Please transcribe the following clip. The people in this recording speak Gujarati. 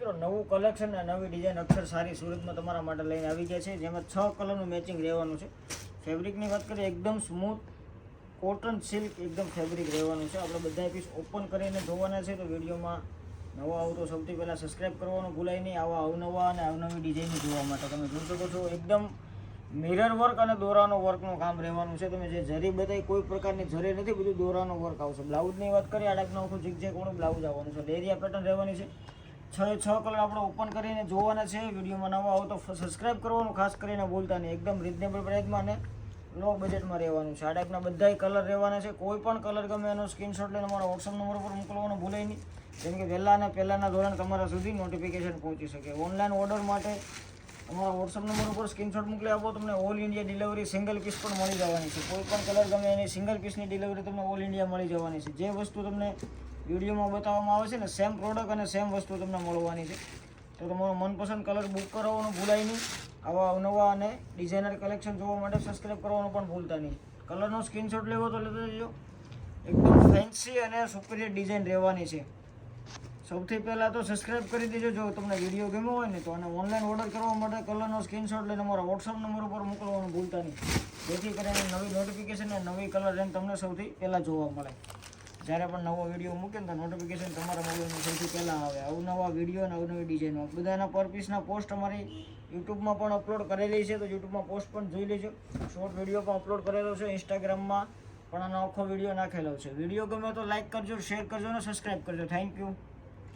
મિત્રો, નવું કલેક્શન અને નવી ડિઝાઇન અક્ષર સારી સુરતમાં તમારા માટે લઈને આવી ગયા છે. જેમાં છ કલરનું મેચિંગ રહેવાનું છે. ફેબ્રિકની વાત કરીએ, એકદમ સ્મૂથ કોટન સિલ્ક એકદમ ફેબ્રિક રહેવાનું છે. આપણે બધા પીસ ઓપન કરીને જોવાના છે, તો વિડીયોમાં નવા આવતો સૌથી પહેલાં સબસ્ક્રાઈબ કરવાનું ભૂલાય નહીં. આવા અવનવા અને અવનવી ડિઝાઇન જોવા માટે તમે જોઈ શકો છો. એકદમ મિરર વર્ક અને દોરાનો વર્કનું કામ રહેવાનું છે. તમે જે જરી બતાવી કોઈ પ્રકારની જરી નથી, બધું દોરાનો વર્ક આવશે. બ્લાઉઝની વાત કરીએ આ ટાઈપનું આખું ઝીક વાળું બ્લાઉઝ આવવાનું છે. ડેરિયા પેટર્ન રહેવાની છે. છ છ કલર આપણે ઓપન કરીને જોવાના છે. વિડીયોમાં નવા આવો તો સબસ્ક્રાઇબ કરવાનું, ખાસ કરીને ભૂલતા નહીં. એકદમ રિઝનેબલ પ્રાઇસમાં અને લો બજેટમાં રહેવાનું છે. આ ટાઈપના બધાય કલર રહેવાના છે. કોઈ પણ કલર ગમે એનો સ્ક્રીનશોટ લઈને મારા વોટ્સઅપ નંબર ઉપર મોકલવાનું, ભૂલાય નહીં. જેમ કે વહેલા અને પહેલાંના ધોરણ તમારા સુધી નોટિફિકેશન પહોંચી શકે. ઓનલાઈન ઓર્ડર માટે અમારા વોટ્સઅપ નંબર ઉપર સ્ક્રીનશોટ મોકલી આપો, તમને all India delivery single piece પણ મળી જવાની છે. કોઈ પણ કલર ગમે એની સિંગલ પીસની ડિલિવરી તમને ઓલ ઇન્ડિયા મળી જવાની છે. જે વસ્તુ તમને વિડીયોમાં બતાવવામાં આવે છે ને સેમ પ્રોડક્ટ અને સેમ વસ્તુ તમને મળવાની છે. તો તમારો મનપસંદ કલર બુક કરાવવાનું ભૂલાય નહીં. આવા અવનવા અને ડિઝાઇનર કલેક્શન જોવા માટે સબસ્ક્રાઈબ કરવાનું પણ ભૂલતા નહીં. કલરનો સ્ક્રીનશોટ લેવો તો લેતો જજો. એકદમ ફેન્સી અને સુપરિયર ડિઝાઇન રહેવાની છે. સૌથી પહેલાં તો સબસ્ક્રાઇબ કરી દેજો જો તમને વીડિયો ગમ્યો હોય ને, તો અને ઓનલાઈન ઓર્ડર કરવા માટે કલરનો સ્ક્રીનશોટ લઈને અમારા વોટ્સઅપ નંબર ઉપર મોકલવાનું ભૂલતા નહીં. જેથી કરીને નવી નોટિફિકેશન અને નવી કલર રેન્જ તમને સૌથી પહેલાં જોવા મળે. જ્યારે પણ નવો વીડિયો મૂકે ને તો નોટિફિકેશન તમારા મોબાઈલમાં સૌથી પહેલાં આવે. અવનવા વીડિયો અને અવનવી ડિઝાઇનો બધાના પર પીસના પોસ્ટ અમારી યુટ્યુબમાં પણ અપલોડ કરેલી છે. તો યુટ્યુબમાં પોસ્ટ પણ જોઈ લેજો. શોર્ટ વીડિયો પણ અપલોડ કરેલો છે. ઇન્સ્ટાગ્રામમાં પણ આનો આખો વીડિયો નાખેલો છે. વીડિયો ગમે તો લાઇક કરજો શેર કરજો અને સબસ્ક્રાઈબ કરજો. Thank you